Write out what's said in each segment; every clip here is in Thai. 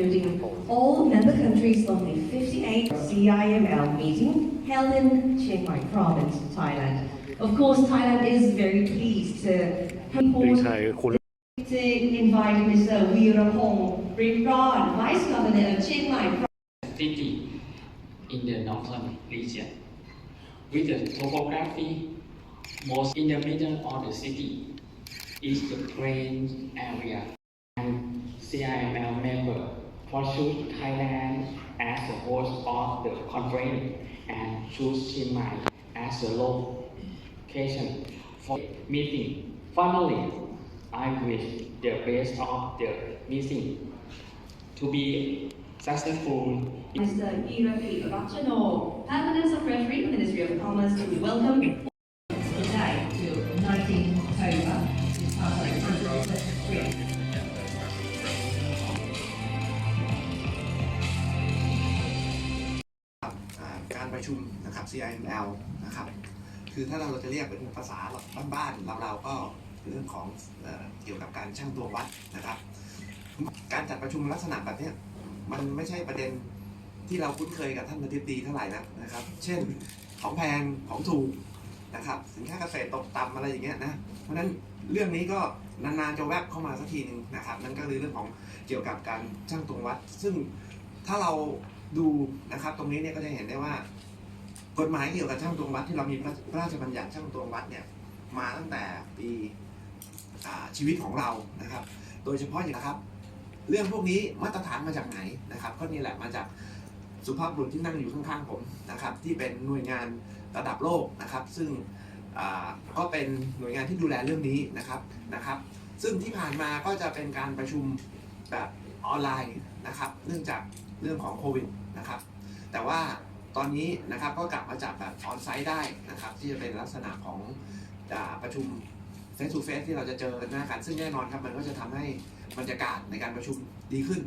including all member countries from the 58th CIML meeting held in Chiang Mai province, Thailand. Of course, Thailand is very pleased to to invite Mr. Weerapong Rimpron, Vice Governor of Chiang Mai City in the northern region, with the topography most in the middle of the city is the plain area and CIML member pursue Thailand as the host of the conference and choose Chiang Mai as the location for meeting. Finally, I wish the best of the meeting to be successful Mr. Irapi Rachano, Permanent Secretary of the Ministry of Commerce, to welcome ชุมนะครับ CIML นะครับ คือถ้าเราจะเรียกเป็นภาษาบ้านๆเราเราๆก็เรื่องของเอเกี่ยวกับการช่างตัววัดนะครับ การจัดประชุมลักษณะแบบนี้มันไม่ใช่ประเด็นที่เราคุ้นเคยกับท่านอธิบดีเท่าไหร่นะนะครับ เช่นของแพงของถูกนะครับ สินค้าเกษตรตกต่ำอะไรอย่างเงี้ยนะเพราะฉะนั้นเรื่องนี้ก็นานๆจะแวบเข้ามาสักทีหนึ่งนะครับ นั่นก็คือเรื่องของเกี่ยวกับการช่างตวงวัด ซึ่งถ้าเราดูนะครับตรงนี้เนี่ยก็จะเห็นได้ว่า กฎหมายเกี่ยวกับช่างตวงวัดที่เรามีพระราชบัญญัติช่างตวงวัดเนี่ยมาตั้งแต่ปีชีวิตของเรานะครับ โดยเฉพาะอย่างนะครับ เรื่องพวกนี้มาตรฐานมาจากไหนนะครับ ก็นี่แหละมาจากสุภาพบุรุษที่นั่งอยู่ข้างๆผมนะครับ ที่เป็นหน่วยงานระดับโลกนะครับ ซึ่งก็เป็นหน่วยงานที่ดูแลเรื่องนี้นะครับนะครับ ซึ่งที่ผ่านมาก็จะเป็นการประชุมแบบออนไลน์นะครับ เนื่องจากเรื่องของโควิดนะครับ แต่ว่า ตอนนี้นะครับก็กลับมาจัดแบบออนไซต์ได้นะครับที่จะเป็นลักษณะของประชุม face to face ที่เราจะเจอหน้ากันซึ่งแน่นอนครับมันก็จะทำให้บรรยากาศในการประชุมดีขึ้น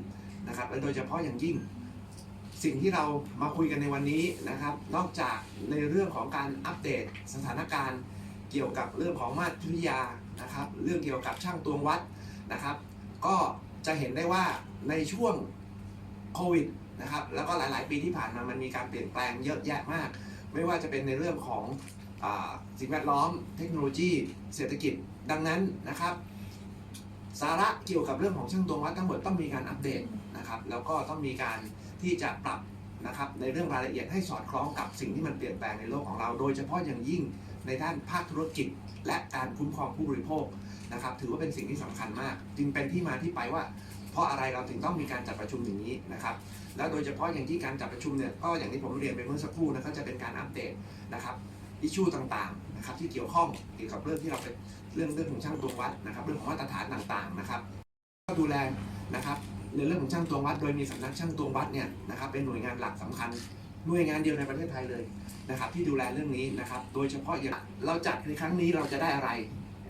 นะครับและโดยเฉพาะอย่างยิ่งสิ่งที่เรามาคุยกันในวันนี้นะครับ นอกจากในเรื่องของการอัปเดตสถานการณ์ เกี่ยวกับเรื่องของมาตรวิทยานะครับ เรื่องเกี่ยวกับช่างตวงวัดนะครับ ก็จะเห็นได้ว่าในช่วงโควิด นะครับแล้วก็หลาย ๆ ปีที่ผ่านมามันมีการเปลี่ยนแปลงเยอะแยะมาก ไม่ว่าจะเป็นในเรื่องของอสิ่งแวดล้อม เทคโนโลยี เศรษฐกิจดังนั้นนะครับ สาระเกี่ยวกับเรื่องของช่างตวงวัดทั้งหมดต้องมีการอัปเดตนะครับ แล้วก็ต้องมีการที่จะปรับนะครับในเรื่องรายละเอียดให้สอดคล้องกับสิ่งที่มันเปลี่ยนแปลงในโลกของเรา โดยเฉพาะอย่างยิ่งในด้านภาคธุรกิจ และการคุ้มครองผู้บริโภคนะครับ ถือว่าเป็นสิ่งที่สำคัญมาก จึงเป็นที่มาที่ไปว่า เพราะอะไรเราถึงต้องมีการจัดประชุมอย่างนี้นะครับแล้วโดยเฉพาะอย่างที่การจัดประชุมเนี่ยก็อย่างที่ผมเรียนไปเมื่อสักครู่นะครับจะเป็นการอัปเดตนะครับอิชชูต่างๆนะครับที่เกี่ยวข้องเกี่ยวกับเรื่องที่เราเป็นเรื่องเรื่องของช่างตวงวัดนะครับเรื่องของมาตรฐานต่างๆนะครับก็ดูแลนะครับในเรื่องของช่างตวงวัด โดยมีสำนักช่างตวงวัดเนี่ยนะครับเป็นหน่วยงานหลักสำคัญหน่วยงานเดียวในประเทศไทยเลยนะครับที่ดูแลเรื่องนี้นะครับโดยเฉพาะอย่างเราจัดในครั้งนี้เราจะได้อะไร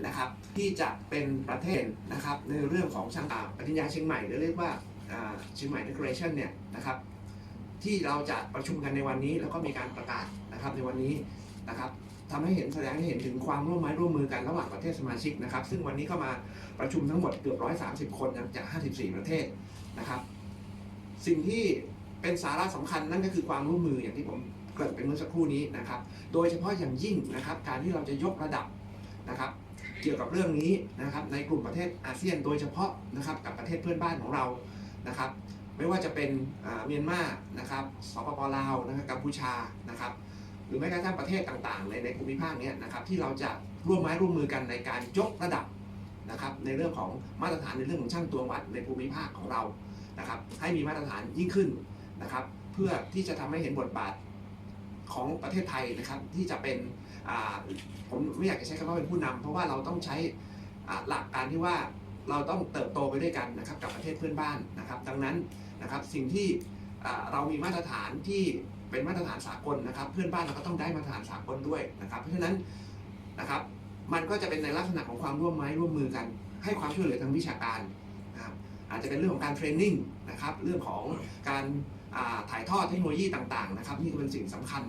นะครับที่จะเป็นประเทศนะครับในเรื่องของช่างอาปริญญาเชียงใหม่หรือเรียกว่าเชียงใหม่ Decoration เนี่ยนะครับที่เราจะประชุมกันในวันนี้แล้วก็มีการประกาศนะครับในวันนี้นะครับทำให้เห็นแสดงให้เห็นถึงความร่วมไม้ร่วมมือกันระหว่างประเทศสมาชิกนะครับ ซึ่งวันนี้ก็มาประชุมทั้งหมดเกือบ 130 คนจาก 54 ประเทศนะครับ สิ่งที่เป็นสาระสำคัญนั่นก็คือความร่วมมืออย่างที่ผมเกริ่นไปเมื่อสักครู่นี้นะครับ โดยเฉพาะอย่างยิ่งนะครับ การที่เราจะยกระดับนะครับ เกี่ยวกับเรื่องนี้นะครับในกลุ่มประเทศอาเซียนโดยเฉพาะนะครับกับประเทศเพื่อนบ้านของเรานะครับ ไม่ว่าจะเป็นเมียนมานะครับสปปลาวนะครับกัมพูชานะครับ หรือแม้กระทั่งประเทศต่างๆ ในในภูมิภาคนี้นะครับที่เราจะร่วมไม้ร่วมมือกันในการยกระดับนะครับในเรื่องของมาตรฐานในเรื่องของช่างตัววัดในภูมิภาคของเรานะครับให้มีมาตรฐานยิ่งขึ้นนะครับ เพื่อที่จะทำให้เห็นบทบาท ของประเทศไทยนะครับที่จะเป็นผมไม่อยากจะใช้คำว่าเป็นผู้นำเพราะว่าเราต้องใช้หลักการที่ว่าเราต้องเติบโตไปด้วยกันนะครับกับประเทศเพื่อนบ้านนะครับ ดังนั้นนะครับสิ่งที่เรามีมาตรฐานที่เป็นมาตรฐานสากลนะครับ เพื่อนบ้านเราก็ต้องได้มาตรฐานสากลด้วยนะครับ เพราะฉะนั้นนะครับมันก็จะเป็นในลักษณะของความร่วมไม้ร่วมมือกัน ให้ความช่วยเหลือทางวิชาการนะครับอาจจะเป็นเรื่องของการเทรนนิ่งนะครับเรื่องของการ ถ่ายทอดเทคโนโลยีต่างๆนะครับนี่ก็เป็นสิ่งสำคัญ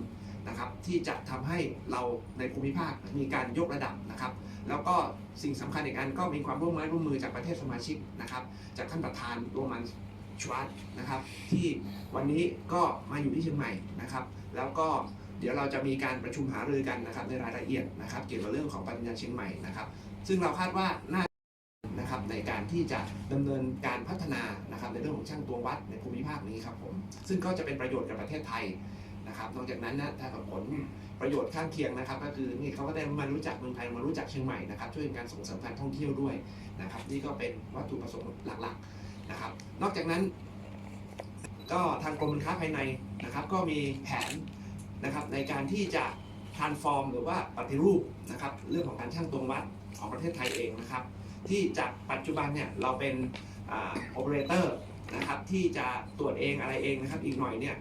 นะครับที่จะทำให้เราในภูมิภาคมีการยกระดับนะครับ แล้วก็สิ่งสำคัญอีกอันก็มีความร่วมไม้ร่วมมือจากประเทศสมาชิกนะครับ จากท่านประธานโรมันชวัตนะครับ ที่วันนี้ก็มาอยู่ที่เชียงใหม่นะครับ แล้วก็เดี๋ยวเราจะมีการประชุมหารือกันนะครับในรายละเอียดนะครับ เกี่ยวกับเรื่องของปริญญาเชียงใหม่นะครับ ซึ่งเราคาดว่าน่า ในการที่จะดำเนินการพัฒนานะครับในเรื่องของช่างตวงวัดในภูมิภาคนี้ครับผมซึ่งก็จะเป็นประโยชน์กับประเทศไทยนะครับนอกจากนั้นนะถ้ากับผลประโยชน์ข้างเคียงนะครับ ก็คือนี่เขาก็ได้มารู้จักเมืองไทยมารู้จักเชียงใหม่นะครับช่วยในการส่งเสริมการท่องเที่ยวด้วยนะครับ นี่ก็เป็นวัตถุประสงค์หลักๆนะครับ นอกจากนั้น ก็ทางกรมการค้าภายในนะครับ ก็มีแผนนะครับในการที่จะ transform หรือว่าปฏิรูปนะครับเรื่องของการช่างตวงวัดของประเทศไทยเองนะครับ ที่จากปัจจุบันเนี่ยเราเป็นโอเปอเรเตอร์นะครับที่จะตรวจเองอะไรเองนะครับอีกหน่อยเนี่ย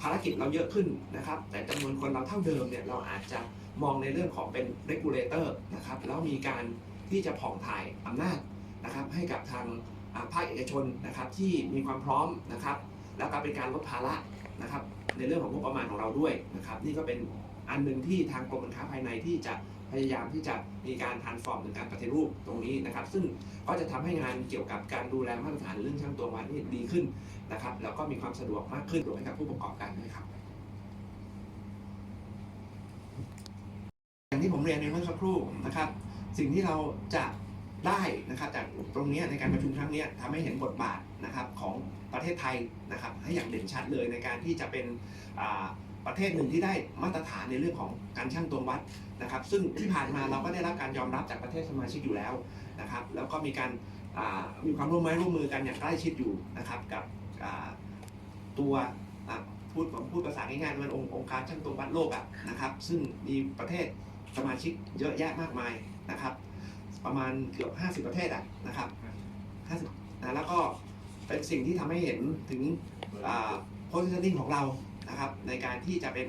ภารกิจเราเยอะขึ้นนะครับแต่จำนวนคนเราเท่าเดิมเนี่ยเราอาจจะมองในเรื่องของเป็น regulator นะครับแล้วมีการที่จะผ่องถ่ายอำนาจนะครับให้กับทางภาคเอกชนนะครับที่มีความพร้อมนะครับแล้วก็เป็นการลดภาระนะครับในเรื่องของงบประมาณของเราด้วยนะครับนี่ก็เป็นอันหนึ่งที่ทางกรมการค้าภายในที่จะ พยายามที่จะมีการทานฟอร์มหรือการปฏิรูปตรงนี้นะครับ ซึ่งก็จะทำให้งานเกี่ยวกับการดูแลมาตรฐานเรื่องช่างตัววัดนี่ดีขึ้นนะครับ แล้วก็มีความสะดวกมากขึ้นรวมให้กับผู้ประกอบการด้วยครับ อย่างที่ผมเรียนในเมื่อสักครู่นะครับ สิ่งที่เราจะได้นะครับจากตรงนี้ในการประชุมครั้งนี้ทำให้เห็นบทบาทนะครับของประเทศไทยนะครับให้อย่างเด่นชัดเลยในการที่จะเป็นอ่า ประเทศหนึ่งที่ได้มาตรฐานในเรื่องของการช่างตวงวัดนะครับ ซึ่งที่ผ่านมาเราก็ได้รับการยอมรับจากประเทศสมาชิกอยู่แล้วนะครับ แล้วก็มีการมีความร่วมไม้ร่วมมือกันอย่างใกล้ชิดอยู่นะครับ กับตัวพูดผมพูดภาษาง่ายๆมันองค์การช่างตวงวัดโลกอะนะครับ ซึ่งมีประเทศสมาชิกเยอะแยะมากมายนะครับ ประมาณเกือบ 50 ประเทศอะนะครับ50นะแล้วก็เป็นสิ่งที่ทำให้เห็นถึงโพสิชันนิ่งของเรา นะครับในการที่จะเป็น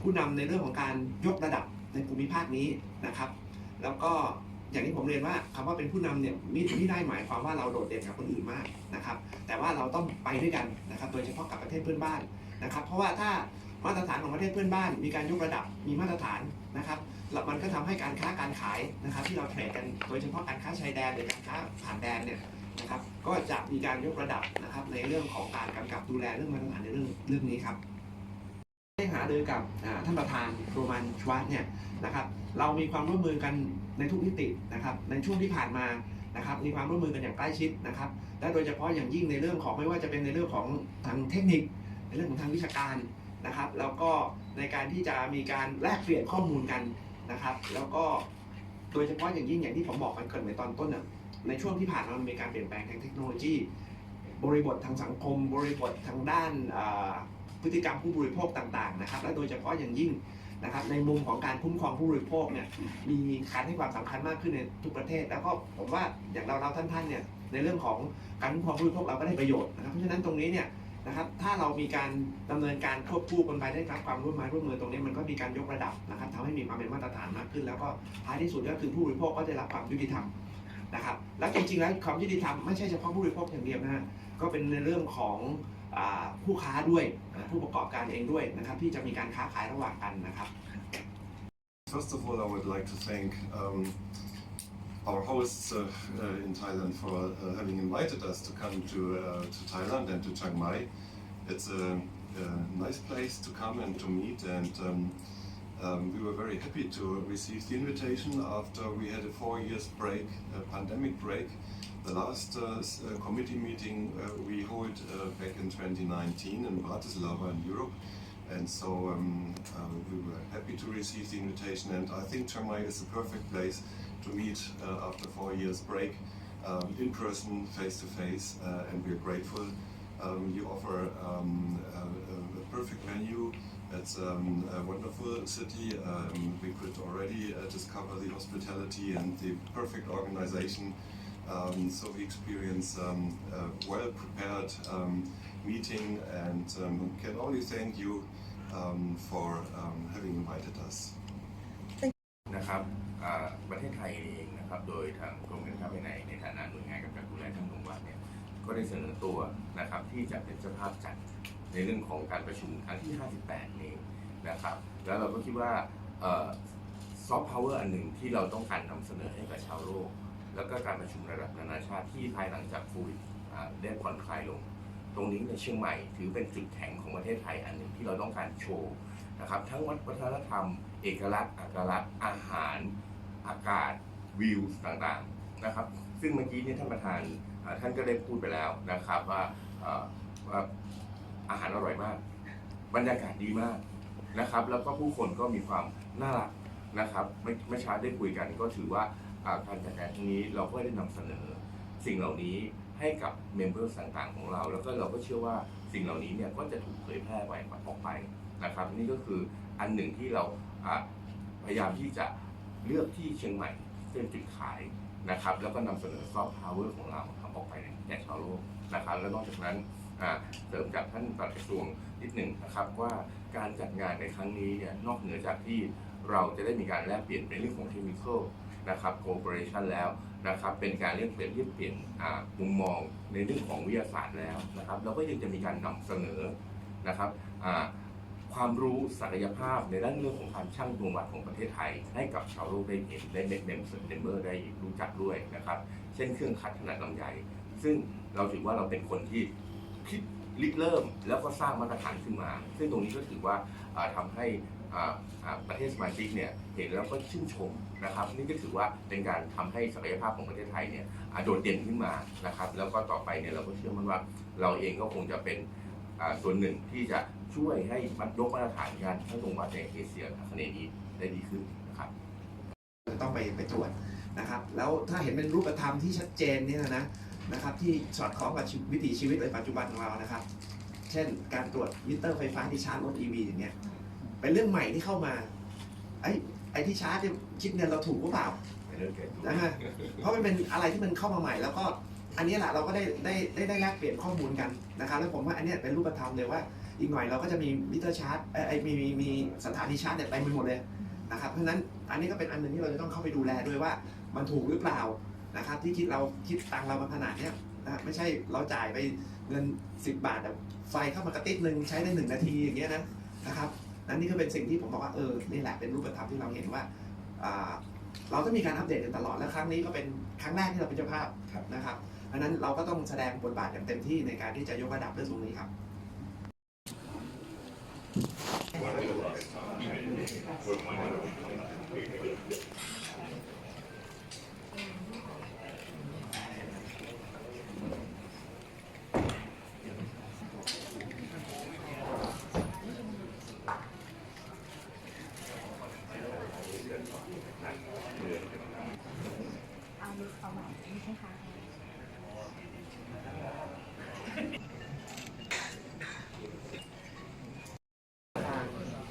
ผู้นำในเรื่องของการยกระดับในภูมิภาคนี้นะครับ แล้วก็อย่างที่ผมเรียนว่าคำว่าเป็นผู้นำเนี่ยไม่ไม่ได้หมายความว่าเราโดดเด่นกับคนอื่นมากนะครับ แต่ว่าเราต้องไปด้วยกันนะครับ โดยเฉพาะกับประเทศเพื่อนบ้านนะครับ เพราะว่าถ้ามาตรฐานของประเทศเพื่อนบ้าน มีการยกระดับมีมาตรฐานนะครับแล้วมันก็ทำให้การค้าการขายนะครับ ที่เราเทรดกันโดยเฉพาะการค้าชายแดนหรือการค้าผ่านแดนเนี่ย นะครับก็จะมีการยกระดับนะครับในเรื่องของการกำกับดูแลเรื่องมาตรฐานในเรื่องเรื่องนี้ครับได้หารือกับท่านประธานโรมันชวัตเนี่ยนะครับเรามีความร่วมมือกันในทุกมิตินะครับในช่วงที่ผ่านมานะครับมีความร่วมมือกันอย่างใกล้ชิดนะครับ และโดยเฉพาะอย่างยิ่งในเรื่องของไม่ว่าจะเป็นในเรื่องของทางเทคนิค ในเรื่องของทางวิชาการนะครับ แล้วก็ในการที่จะมีการแลกเปลี่ยนข้อมูลกันนะครับ แล้วก็โดยเฉพาะอย่างยิ่งอย่างที่ผมบอกกันเกินในตอนต้นน่ะ ในช่วงที่ผ่านมามันมีการเปลี่ยนแปลงทางเทคโนโลยี บริบททางสังคม บริบททางด้านพฤติกรรมผู้บริโภคต่างๆนะครับ และโดยเฉพาะอย่างยิ่งนะครับในมุมของการคุ้มครองผู้บริโภคเนี่ยมีการให้ความสำคัญมากขึ้นในทุกประเทศ แล้วก็ผมว่าอย่างเราเราท่านๆเนี่ยในเรื่องของการคุ้มครองผู้บริโภคเราก็ได้ประโยชน์นะครับเพราะฉะนั้นตรงนี้เนี่ยนะครับถ้าเรามีการดำเนินการควบคู่กันไปได้รับความร่วมมือร่วมมือตรงนี้มันก็มีการยกระดับนะครับทำให้มีความเป็นมาตรฐานมากขึ้น แล้วก็ท้ายที่สุดก็คือผู้บริโภคก็ได้รับความยุติธรรม นะครับแล้วจริงๆแล้วความยุติธรรมไม่ใช่เฉพาะผู้บริโภคอย่างเดียวนะฮะก็เป็นในเรื่องของผู้ค้าด้วยผู้ประกอบการเองด้วยนะครับที่จะมีการค้าขายระหว่างกันนะครับ First of all, I would like to thank um, our hosts uh, uh, in Thailand for uh, having invited us to come to, uh, to Thailand and to Chiang Mai. It's a, a nice place to come and to meet, and um, um, we were very happy to receive the invitation after we had a four years break, a pandemic break. The last uh, uh, committee meeting uh, we hold uh, back in 2019 in Bratislava in Europe. And so um, uh, we were happy to receive the invitation, and I think Chiang is the perfect place to meet uh, after four years break, um, in person, face to face, uh, and we are grateful. Um, you offer um, a- a perfect venue. It's um, a wonderful city. Um, we could already uh, discover the hospitality and the perfect organization. Um, so we experience um, a well prepared um, meeting and um, can only thank you um, for um, having invited us. นะครับอ่าประเทศไทยเองนะครับ โดยทางกรมการค้าภายในในฐานะหน่วยงานกำกับดูแลทางจังหวัดเนี่ย ก็ได้เสนอตัวนะครับที่จะเป็นเจ้าภาพจัด ในเรื่องของการประชุมครั้งที่ 58 นี้นะครับ แล้วเราก็คิดว่าซอฟต์พาวเวอร์อันหนึ่งที่เราต้องการนำเสนอให้กับชาวโลก แล้วก็การประชุมระดับนานาชาติที่ภายหลังจากโควิดได้ผ่อนคลายลง ตรงนี้ในเชียงใหม่ถือเป็นจุดแข็งของประเทศไทยอันหนึ่งที่เราต้องการโชว์นะครับทั้งวัฒนธรรม เอกลักษณ์อัตลักษณ์อาหารอากาศวิวต่างๆนะครับ ซึ่งเมื่อกี้เนี่ยท่านประธานท่านก็ได้พูดไปแล้วนะครับว่า อาหารอร่อยมาก บรรยากาศดีมากนะครับ แล้วก็ผู้คนก็มีความน่ารักนะครับไม่ไม่ช้าได้คุยกันก็ถือว่าการจัดงานครั้งนี้เราก็ได้นำเสนอ สิ่งเหล่านี้ให้กับเมมเบอร์ต่างๆของเรา แล้วก็เราก็เชื่อว่าสิ่งเหล่านี้เนี่ยก็จะถูกเผยแพร่ไปออกไปนะครับ นี่ก็คืออันหนึ่งที่เราพยายามที่จะเลือกที่เชียงใหม่เป็นจุดขายนะครับ แล้วก็นำเสนอซอฟต์พาวเวอร์ของเราออกไปแก่ชาวโลกนะครับ แล้วนอกจากนั้น เสริมจากท่านปลัดกระทรวงนิดหนึ่งนะครับว่าการจัดงานในครั้งนี้เนี่ยนอกเหนือจากที่เราจะได้มีการแลกเปลี่ยนในเรื่องของเคมีคอลนะครับโคเปอเรชันแล้วนะครับเป็นการเรียกเปลี่ยนที่เปลี่ยนมุมมองในเรื่องของวิทยาศาสตร์แล้วนะครับแล้วก็ยังจะมีการนำเสนอนะครับความรู้ศักยภาพในด้านเรื่องของการช่างดวงวัดของประเทศไทย ให้กับชาวโลกได้เห็นได้เมมเมมเมมเบอร์ได้รู้จักด้วยนะครับ เช่นเครื่องคัดขนาดลำไยซึ่งเราถือว่าเราเป็นคนที่ คิดริเริ่มแล้วก็สร้างมาตรฐานขึ้นมา ซึ่งตรงนี้ก็ถือว่าทำาให้ประเทศสมาชิกเนี่ยเห็นแล้วก็ชื่นชมนะครับ นี่ก็ถือว่าเป็นการทำให้ศักยภาพของประเทศไทยเนี่ยโดดเด่นขึ้นมานะครับ แล้วก็ต่อไปเนี่ยเราก็เชื่อมั่นว่าเราเองก็คงจะเป็นส่วนหนึ่งที่จะช่วยให้มันยกมาตรฐานการทั้งตรงวัดในเอเชียอาคเนนี้ได้ดีขึ้นนะครับต้องไปไปตรวจนะครับ แล้วถ้าเห็นเป็นรูปธรรมที่ชัดเจนเนี่ยนะ นะครับที่สอดคล้องกับชีวิตวิถีชีวิตในปัจจุบันของเรานะครับ เช่นการตรวจมิเตอร์ไฟฟ้าที่ชาร์จรถ EV อย่างเงี้ยเป็นเรื่องใหม่ที่เข้ามาไอ้ไอ้ที่ชาร์จเนี่ยคิดเงินเราถูกหรือเปล่านะฮะเพราะมันเป็นอะไรที่มันเข้ามาใหม่ แล้วก็อันนี้แหละเราก็ได้ได้ได้ได้แลกเปลี่ยนข้อมูลกันนะครับแล้วผมว่าอันเนี้ยเป็นรูปธรรมเลยว่าอีกหน่อยเราก็จะมีมิเตอร์ชาร์จเอ้ยเอ้ยมีมีมีสถานีชาร์จเนี่ยเต็มไปหมดเลยนะครับเพราะฉะนั้นอันนี้ก็เป็นอันหนึ่งที่เราจะต้องเข้าไปดูแลด้วยว่ามันถูกหรือเปล่า นะครับ ที่คิดเราคิดตังค์เรามาขนาดเนี้ยนะไม่ใช่เราจ่ายไปเงิน 10 บาทแต่ไฟเข้ามากระติดหนึ่งใช้ได้หนึ่งนาทีอย่างเงี้ยนะนะครับนั่นนี่ก็เป็นสิ่งที่ผมบอกว่าเออนี่แหละเป็นรูปธรรมที่เราเห็นว่าอ่าเราก็มีการอัปเดตกันตลอดและครั้งนี้ก็เป็นครั้งแรกที่เราเป็นเจ้าภาพนะครับอันนั้นเราก็ต้องแสดงบทบาทอย่างเต็มที่ในการที่จะยกระดับเรื่องตรงนี้ครับ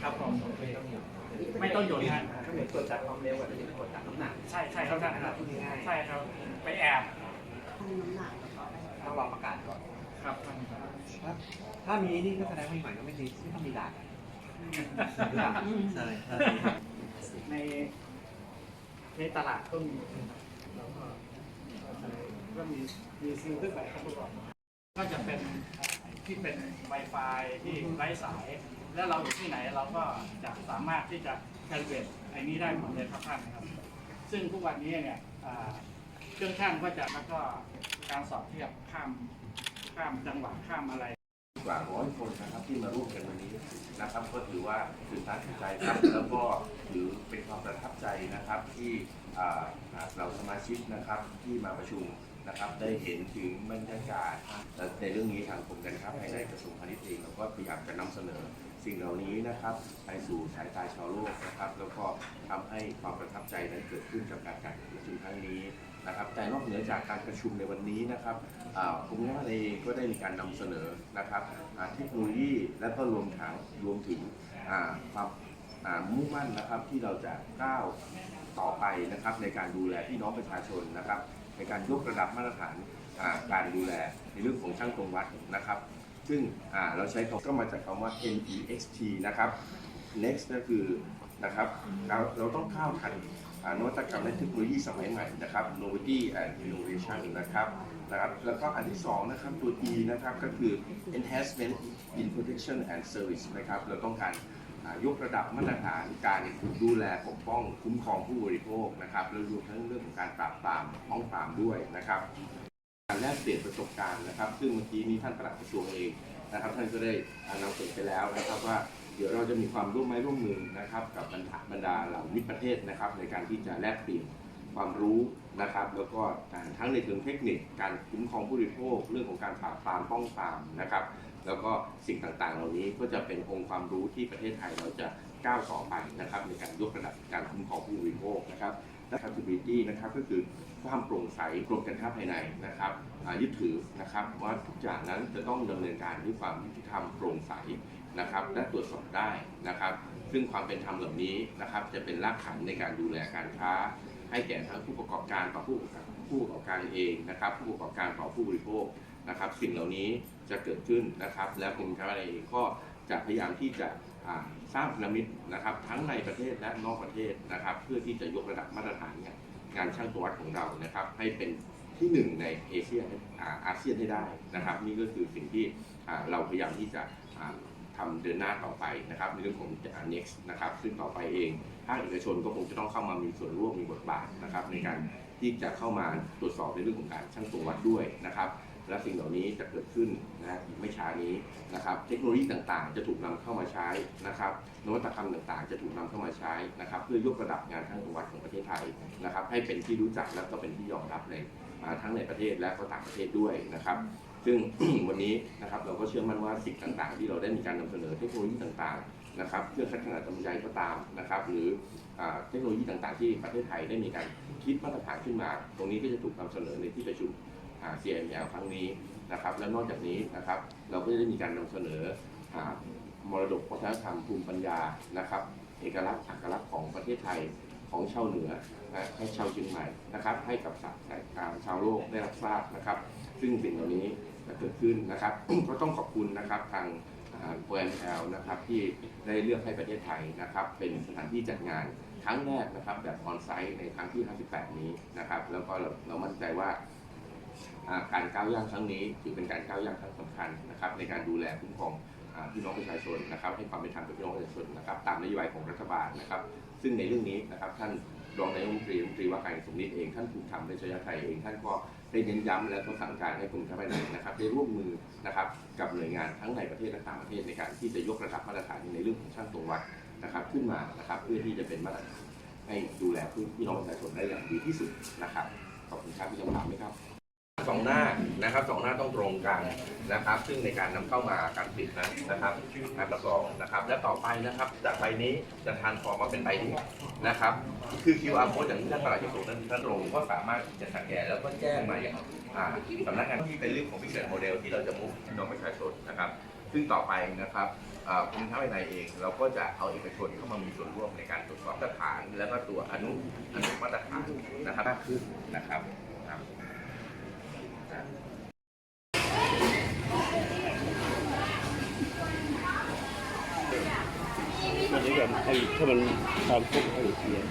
ครับผมไม่ต้องหยุดฮะ ก็เหมือนตรวจจับความเร็วอะที่ตรวจจับน้ำหนัก ใช่ใช่ครับท่านครับ พูดง่ายๆ ใช่ครับ ไปแอบ ต้องรอประกาศก่อน ครับท่านครับ ถ้ามีนี่ก็แสดงว่าอีกหน่อยก็ไม่ดีไม่ต้องมีด่านใช่ในในตลาดก็มีแล้วก็ก็มีมีซิลขึ้นไปครับทุกคนก็จะเป็นที่เป็น Wi-Fi ที่ไร้สาย แล้วเราอยู่ที่ไหนเราก็จะสามารถที่จะแคลเวตไอ้นี้ได้หมดเลยครับท่านนะครับ ซึ่งทุกวันนี้เนี่ยเครื่องช่างก็จะแล้วก็การสอบเทียบข้ามข้ามจังหวัดข้ามอะไร กว่าร้อยคนนะครับที่มาร่วมกันวันนี้นะครับ ก็ถือว่าตื่นตาตื่นใจครับ แล้วก็ถือเป็นความประทับใจนะครับที่เราสมาชิกนะครับที่มาประชุมนะครับได้เห็นถึงบรรยากาศและในเรื่องนี้ทางกรมการค้าภายในกระทรวงพาณิชย์เองเราก็พยายามจะนำเสนอสิ่งเหล่านี้นะครับไปสู่สายตาชาวโลกนะครับ แล้วก็ทำให้ความประทับใจนั้นเกิดขึ้นกับการจัดประชุมครั้งนี้ นะครับแต่นอกเหนือจากการประชุมในวันนี้นะครับกรมการค้าภายในเองก็ได้มีการนำเสนอนะครับเทคโนโลยีและก็รวมถึงรวมถึงความมุ่งมั่นนะครับที่เราจะก้าวต่อไปนะครับในการดูแลพี่น้องประชาชนนะครับในการยกระดับมาตรฐานการดูแลในเรื่องของช่างตรงวัดนะครับ ซึ่งเราใช้คำก็มาจากคำว่า NEXT นะครับ next ก็คือนะครับเราเราต้องก้าวทัน นวัตกรรมและเทคโนโลยีสมัยใหม่นะครับ novelty and innovation นะครับนะครับแล้วก็อันที่สองนะครับตัว E นะครับก็คือ enhancement in protection and service นะครับเราต้องการยกระดับมาตรฐานการดูแลปกป้องคุ้มครองผู้บริโภคนะครับแล้วรวมทั้งเรื่องของการปราบปรามป้องปรามด้วยนะครับการแลกเปลี่ยนประสบการณ์นะครับ ซึ่งเมื่อกี้นี้ท่านประหลัดกระทรวงเองนะครับท่านก็ได้นำเสนอไปแล้วนะครับว่า ดี๋ยวเราจะมีความร่วมไม้ร่วมมือนะครับ กับบรรดาบรรดาเหล่ามิตรประเทศนะครับ ในการที่จะแลกเปลี่ยนความรู้นะครับ แล้วก็ทั้งในเชิงเทคนิคการคุ้มครองผู้บริโภคเรื่องของการปราบปรามป้องปรามนะครับ แล้วก็สิ่งต่างๆ เหล่านี้ก็จะเป็นองค์ความรู้ที่ประเทศไทยเราจะก้าวต่อไปนะครับ ในการยกระดับการคุ้มครองผู้บริโภคนะครับและ accountability นะครับก็คือความโปร่งใสกรมการค้าภายในนะครับยึดถือนะครับว่าทุกอย่างนั้นจะต้องดำเนินการด้วยความยุติธรรมโปร่งใส นะครับและตรวจสอบได้นะครับ ซึ่งความเป็นธรรมเหล่านี้นะครับ จะเป็นรากฐานในการดูแลการค้า ให้แก่ทั้งผู้ประกอบการต่อผู้ประกอบผู้ประกอบการเองนะครับ ผู้ประกอบการต่อผู้บริโภคนะครับ สิ่งเหล่านี้จะเกิดขึ้นนะครับ แล้วกรมการค้าภายในเองก็จะพยายามที่จะสร้างพันธมิตรนะครับ ทั้งในประเทศและนอกประเทศนะครับ เพื่อที่จะยกระดับมาตรฐานเนี่ยงานช่างตัววัดของเรานะครับ ให้เป็นที่หนึ่งในเอเชียอาเซียนให้ได้นะครับ นี่ก็คือสิ่งที่เราพยายามที่จะ อ่าทำเดินหน้าต่อไปนะครับในเรื่องของ next นะครับซึ่งต่อไปเองภาคเอกชนก็คงจะต้องเข้ามามีส่วนร่วมมีบทบาทนะครับในการที่จะเข้ามาตรวจสอบในเรื่องของการช่างตัววัดด้วยนะครับและสิ่งเหล่านี้จะเกิดขึ้นนะอีกไม่ช้านี้นะครับ เทคโนโลยีต่างๆ จะถูกนำเข้ามาใช้นะครับนวัตกรรมต่างๆ จะถูกนำเข้ามาใช้นะครับ เพื่อยกระดับงานช่างตัววัดของประเทศไทยนะครับ ให้เป็นที่รู้จักและก็เป็นที่ยอมรับใน อ่าทั้งในประเทศและก็ต่างประเทศด้วยนะครับ ซึ่งวันนี้นะครับเราก็เชื่อมั่นว่าสิ่งต่างๆ ที่เราได้มีการนำเสนอเทคโนโลยีต่างๆนะครับเครื่องคัดขนาดลำไยก็ตามนะครับ หรือเทคโนโลยีต่างๆ ที่ประเทศไทยได้มีการคิดมาตรฐานขึ้นมา ตรงนี้ก็จะถูกนำเสนอในที่ประชุม CML ครั้งนี้นะครับ และนอกจากนี้นะครับ เราก็จะได้มีการนำเสนอมรดกวัฒนธรรมภูมิปัญญานะครับ เอกลักษณ์อักลักษณ์ของประเทศไทย ของชาวเหนือนะให้ชาวเชียงใหม่นะครับ ให้กับสัตว์อ่าชาวโลกได้รับทราบนะครับ ซึ่งสิ่งเหล่านี้จะเกิดขึ้นนะครับ ก็ต้องขอบคุณนะครับทางโ m l นะครับที่ได้เลือกให้ประเทศไทยนะครับ เป็นสถานที่จัดงานครั้งแรกนะครับ แบบออนไซต์ในครั้งที่ 58 นี้นะครับ แล้วก็เราเรามั่นใจว่าการก้าวย่างครั้งนี้ถือเป็นการก้าวย่างครั้งสำคัญนะครับ ในการดูแลคุ้มครอง พี่น้องประชาชนนะครับให้ความเป็นธรรมกับพี่น้องประชาชนนะครับตามนโยบายของรัฐบาลนะครับ ซึ่งในเรื่องนี้นะครับท่านรองนายกรัฐมนตรีรัฐมนตรีว่าการกระทรวงนี้เองท่านภูมิธรรมเวชยชัยเองท่านก็ได้เน้นย้ำและก็สั่งการให้กรมการภายในนะครับได้ร่วมมือนะครับกับหน่วยงานทั้งในประเทศและต่างประเทศในการที่จะยกระดับมาตรฐานในเรื่องของช่างตวงวัดนะครับขึ้นมานะครับเพื่อที่จะเป็นมาตรฐานให้ดูแลพี่น้องประชาชนได้อย่างดีที่สุดนะครับขอบคุณครับมีคำถามไหมครับ สองหน้านะครับสองหน้าต้องตรงกันนะครับ ซึ่งในการนำเข้ามาการผลิตนั้นนะครับการรับรองนะครับ และต่อไปนะครับจากใบนี้จะทานฟอร์มมาเป็นใบนี้นะครับ คือ QR code อย่างที่ท่านประหลัดกระทรวงท่านท่านลงก็สามารถจะสแกนแล้วก็แจ้งมาอย่างอ่าสำนักงานที่เป็นเรื่องของ business model ที่เราจะมุ่งพี่น้องประชาชนนะครับ ซึ่งต่อไปนะครับอ่ากรมค้าภายในเองเราก็จะเอาเอกชนเข้ามามีส่วนร่วมในการตรวจสอบมาตรฐาน แล้วก็ตัวอนุอนุมาตรฐานนะครับมากขึ้นนะครับ ครับมันนี้แบบให้ถ้ามันตามพวกให้เสียเ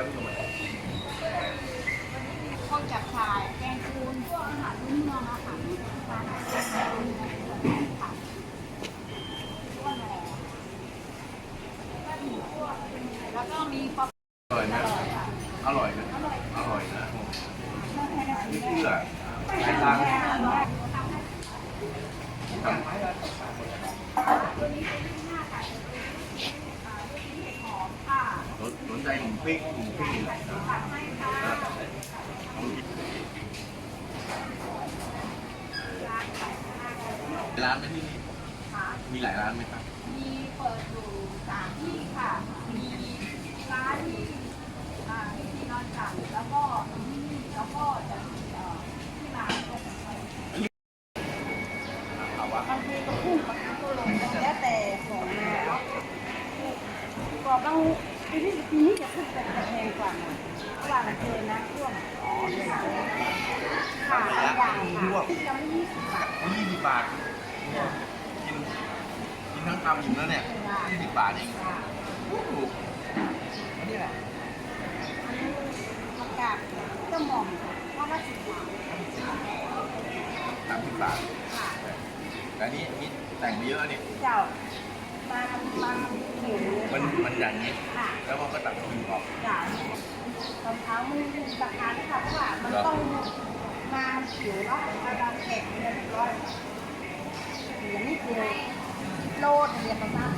everybody. No มีหลายร้านไหมครับ มีเปิดอยู่สามที่ค่ะ มีร้านที่อ่าที่นอนจันทร์แล้วก็ที่นี่แล้วก็จะมีเอ่อที่ร้านก็จะไปบางทีก็พุ่งบางทีก็ลงแล้วแต่ของแล้วก็บางปีนี้ปีนี้จะขึ้นแต่แพงกว่าหน่อยเพราะว่ามันเจอน้ำท่วมค่ะหลายอย่างค่ะที่จะไม่ยี่สิบบาท ยี่สิบบาท กิน กินทั้งคำอยู่แล้วเนี่ยยี่สิบบาทเองค่ะโอ้โหนี่แหละอันนี้ผักกาดก็หม่อมว่าละสิบบาทสามสิบบาทค่ะแต่อันนี้นี่แต่งมาเยอะเนี่ยเจ้ามามาเขียวมันมันอย่างนี้ค่ะแล้วมันก็ตัดคิวออกเจ้าตอนเช้ามันราคาค่ะเพราะว่ามันต้องมาเขียวเนาะมาดามแขกเรียบร้อยเหลือนิดเดียว โลดเรียนประมา